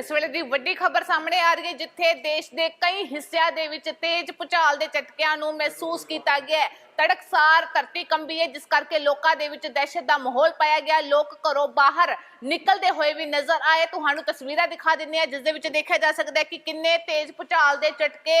ਇਸ ਵੇਲੇ ਦੀ ਵੱਡੀ ਖਬਰ ਸਾਹਮਣੇ ਆ ਰਹੀ ਹੈ, ਜਿੱਥੇ ਦੇਸ਼ ਦੇ ਕਈ ਹਿੱਸਿਆਂ ਦੇ ਵਿੱਚ ਤੇਜ਼ ਭੂਚਾਲ ਦੇ ਝਟਕਿਆਂ ਨੂੰ ਮਹਿਸੂਸ ਕੀਤਾ ਗਿਆ ਹੈ। ਤੜਕਸਾਰ ਧਰਤੀ ਕੰਬੀ ਹੈ, ਜਿਸ ਕਰਕੇ ਲੋਕਾਂ ਦੇ ਵਿੱਚ ਦਹਿਸ਼ਤ ਦਾ ਮਾਹੌਲ ਪਾਇਆ ਗਿਆ। ਲੋਕ ਘਰੋਂ ਬਾਹਰ ਨਿਕਲਦੇ ਹੋਏ ਵੀ ਨਜ਼ਰ ਆਏ। ਤੁਹਾਨੂੰ ਤਸਵੀਰਾਂ ਦਿਖਾ ਦਿੰਦੇ ਆ ਜਿਸ ਦੇ ਵਿੱਚ ਦੇਖਿਆ ਜਾ ਸਕਦਾ ਹੈ ਕਿ ਕਿੰਨੇ ਤੇਜ਼ ਭੂਚਾਲ ਦੇ ਝਟਕੇ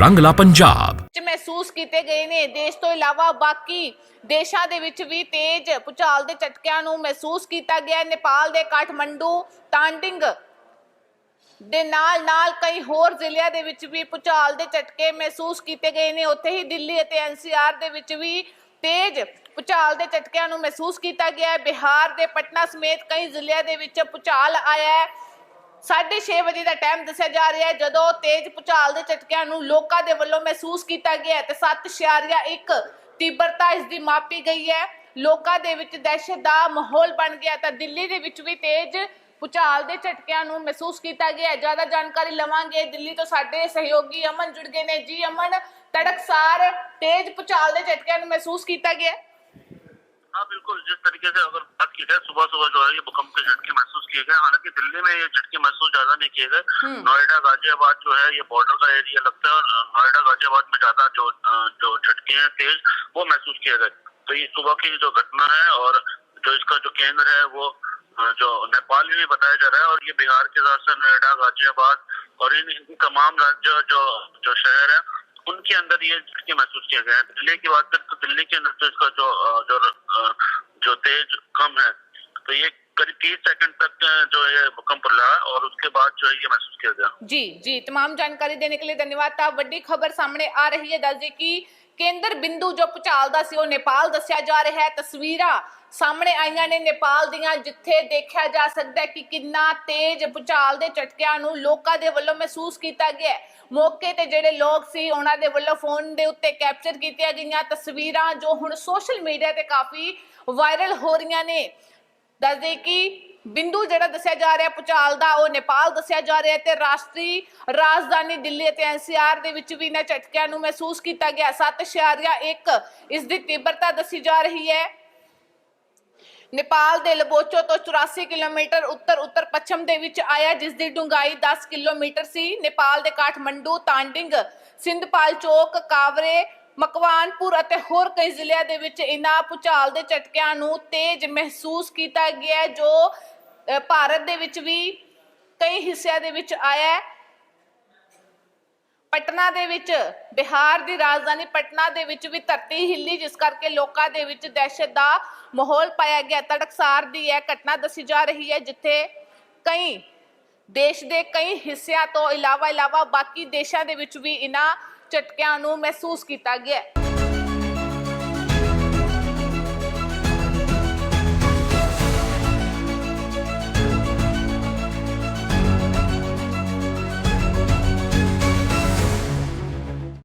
ਰੰਗਲਾ ਪੰਜਾਬ। ਵਿੱਚ ਮਹਿਸੂਸ ਕੀਤੇ ਗਏ ਨੇ। ਦੇਸ਼ ਤੋਂ ਇਲਾਵਾ ਬਾਕੀ ਦੇਸ਼ਾਂ ਦੇ ਵਿੱਚ ਵੀ ਤੇਜ਼ ਭੂਚਾਲ ਦੇ ਝਟਕਿਆਂ ਨੂੰ ਮਹਿਸੂਸ ਕੀਤਾ ਗਿਆ ਨੇਪਾਲ ਦੇ ਕਾਠਮੰਡੂ, ਤਾਂਡਿੰਗ ਦੇ ਨਾਲ ਨਾਲ ਕਈ ਹੋਰ ਜ਼ਿਲ੍ਹਿਆਂ ਦੇ ਵਿੱਚ ਵੀ ਭੂਚਾਲ ਦੇ ਝਟਕੇ ਮਹਿਸੂਸ ਕੀਤੇ ਗਏ ਨੇ। ਉੱਥੇ ਹੀ ਦਿੱਲੀ ਅਤੇ ਐਨਸੀਆਰ ਦੇ ਵਿੱਚ ਵੀ ਤੇਜ਼ ਭੂਚਾਲ ਦੇ ਝਟਕਿਆਂ ਨੂੰ ਮਹਿਸੂਸ ਕੀਤਾ ਗਿਆ ਹੈ। ਬਿਹਾਰ ਦੇ ਪਟਨਾ ਸਮੇਤ ਕਈ ਜ਼ਿਲ੍ਹਿਆਂ ਦੇ ਵਿੱਚ ਭੂਚਾਲ ਆਇਆ ਹੈ। 6:30 ਵਜੇ ਦਾ ਟਾਈਮ ਦੱਸਿਆ ਜਾ ਰਿਹਾ ਹੈ ਜਦੋਂ ਤੇਜ਼ ਭੂਚਾਲ ਦੇ ਝਟਕਿਆਂ ਨੂੰ ਲੋਕਾਂ ਦੇ ਵੱਲੋਂ ਮਹਿਸੂਸ ਕੀਤਾ ਗਿਆ ਹੈ ਤੇ 7.1 ਤੀਬਰਤਾ ਇਸ ਦੀ ਮਾਪੀ ਗਈ ਹੈ ਲੋਕਾਂ ਦੇ ਵਿੱਚ ਦਹਿਸ਼ਤ ਦਾ ਮਾਹੌਲ ਬਣ ਗਿਆ ਤਾਂ ਦਿੱਲੀ ਦੇ ਵਿੱਚ ਵੀ ਤੇਜ਼ ਭੂਚਾਲ ਦੇ ਝਟਕਿਆਂ ਨੂੰ ਮਹਿਸੂਸ ਕੀਤਾ ਗਿਆ ਹੈ ਜ਼ਿਆਦਾ ਜਾਣਕਾਰੀ ਲਵਾਂਗੇ ਦਿੱਲੀ ਤੋਂ ਸਾਡੇ ਸਹਿਯੋਗੀ ਅਮਨ ਜੁੜ ਗਏ ਨੇ ਜੀ ਅਮਨ ਤੜਕਸਾਰ ਤੇਜ਼ ਭੂਚਾਲ ਦੇ ਝਟਕਿਆਂ ਨੂੰ ਮਹਿਸੂਸ ਕੀਤਾ ਗਿਆ ਹੈ हाँ बिल्कुल जिस तरीके से अगर बात की जाए सुबह सुबह जो है ये भूकंप के झटके महसूस किए गए। हालाँकि दिल्ली में ये झटके महसूस ज़्यादा नहीं किए गए। नोएडा गाजियाबाद जो है ये बॉर्डर का एरिया लगता है और नोएडा गाजियाबाद में ज़्यादा जो जो झटके हैं तेज वो महसूस किए गए। तो ये सुबह की जो घटना है और जो इसका जो केंद्र है वो जो नेपाल में बताया जा रहा है और ये बिहार के साथ साथ नोएडा गाजियाबाद और इन इन तमाम राज्य जो जो शहर है उनके अंदर ये झटके महसूस किए गए हैं। दिल्ली की बात करें तो दिल्ली के अंदर तो इसका जो जो जो तेज कम है तो ये करीब तीस सेकंड तक अ, जो ये भूकंप रहा और उसके बाद जो है ये महसूस किया गया ਜੀ ਜੀ तमाम ਜਾਣਕਾਰੀ ਦੇਣ ਕੇ ਲਈ ਧੰਨਵਾਦ ਤਾਂ ਵੱਡੀ ਖਬਰ ਸਾਹਮਣੇ ਆ ਰਹੀ ਹੈ ਦੱਸਦੇ ਕਿ ਕੇਂਦਰ ਬਿੰਦੂ ਜੋ ਭੁਚਾਲ ਦਾ ਸੀ ਉਹ ਨੇਪਾਲ ਦੱਸਿਆ ਜਾ ਰਿਹਾ ਹੈ ਤਸਵੀਰਾਂ ਸਾਹਮਣੇ ਆਈਆਂ ਨੇ ਨੇਪਾਲ ਦੀਆਂ ਜਿੱਥੇ ਦੇਖਿਆ ਜਾ ਸਕਦਾ ਹੈ ਕਿ ਕਿੰਨਾ ਤੇਜ਼ ਭੁਚਾਲ ਦੇ ਝਟਕਿਆਂ ਨੂੰ ਲੋਕਾਂ ਦੇ ਵੱਲੋਂ ਮਹਿਸੂਸ ਕੀਤਾ ਗਿਆ ਹੈ। ਮੌਕੇ ਤੇ ਜਿਹੜੇ ਲੋਕ ਸੀ ਉਹਨਾਂ ਦੇ ਵੱਲੋਂ ਫੋਨ ਦੇ ਉੱਤੇ ਕੈਪਚਰ ਕੀਤੀਆਂ ਗਈਆਂ ਤਸਵੀਰਾਂ ਜੋ ਹੁਣ ਸੋਸ਼ਲ ਮੀਡੀਆ ਤੇ ਕਾਫੀ ਵਾਇਰਲ ਹੋ ਰਹੀਆਂ ਨੇ ਦੱਸਦੇ ਕਿ ਬਿੰਦੂ ਜਿਹੜਾ ਦੱਸਿਆ ਜਾ ਰਿਹਾ, ਭੁਚਾਲ ਦਾ, ਉਹ ਨੇਪਾਲ ਦੱਸਿਆ ਜਾ ਰਿਹਾ ਹੈ ਤੇ ਰਾਸ਼ਟਰੀ ਰਾਜਧਾਨੀ ਦਿੱਲੀ ਅਤੇ ਐਨਸੀਆਰ ਦੇ ਵਿੱਚ ਵੀ ਇਹਨਾਂ ਝਟਕਿਆਂ ਨੂੰ ਮਹਿਸੂਸ ਕੀਤਾ ਗਿਆ। 7.1 ਇਸ ਦੀ ਤੀਬਰਤਾ ਦੱਸੀ ਜਾ ਰਹੀ ਹੈ। ਨੇਪਾਲ ਦੇ ਲਬੋਚੋ ਤੋਂ 84 ਕਿਲੋਮੀਟਰ ਉੱਤਰ ਉੱਤਰ ਪੱਛਮ ਦੇ ਵਿੱਚ ਆਇਆ, ਜਿਸ ਦੀ ਡੂੰਘਾਈ 10 ਕਿਲੋਮੀਟਰ ਸੀ। ਨੇਪਾਲ ਦੇ ਕਾਠਮੰਡੂ, ਤਾਂਡਿੰਗ, ਸਿੰਧਪਾਲ ਚੌਕ, ਕਾਵਰੇ ਮਕਵਾਨਪੁਰ ਅਤੇ ਹੋਰ ਕਈ ਜ਼ਿਲ੍ਹਿਆਂ ਦੇ ਵਿੱਚ ਇਨ੍ਹਾਂ ਭੂਚਾਲ ਦੇ ਝਟਕਿਆਂ ਨੂੰ ਤੇਜ਼ ਮਹਿਸੂਸ ਕੀਤਾ ਗਿਆ ਜੋ ਭਾਰਤ ਦੇ ਵਿੱਚ ਵੀ ਕਈ ਹਿੱਸਿਆਂ ਦੇ ਵਿੱਚ ਆਇਆ ਹੈ। ਪਟਨਾ ਦੇ ਵਿੱਚ, ਬਿਹਾਰ ਦੀ ਰਾਜਧਾਨੀ ਪਟਨਾ ਦੇ ਵਿੱਚ ਵੀ ਧਰਤੀ ਹਿੱਲੀ, ਜਿਸ ਕਰਕੇ ਲੋਕਾਂ ਦੇ ਵਿੱਚ ਦਹਿਸ਼ਤ ਦਾ ਮਾਹੌਲ ਪਾਇਆ ਗਿਆ। ਤੜਕਸਾਰ ਦੀ ਇਹ ਘਟਨਾ ਦੱਸੀ ਜਾ ਰਹੀ ਹੈ, ਜਿੱਥੇ ਕਈ ਦੇਸ਼ ਦੇ ਕਈ ਹਿੱਸਿਆਂ ਤੋਂ ਇਲਾਵਾ ਇਲਾਵਾ ਬਾਕੀ ਦੇਸ਼ਾਂ ਦੇ ਵਿੱਚ ਵੀ ਇਹਨਾਂ ਝਟਕਿਆਂ ਨੂੰ ਮਹਿਸੂਸ ਕੀਤਾ ਗਿਆ ਹੈ।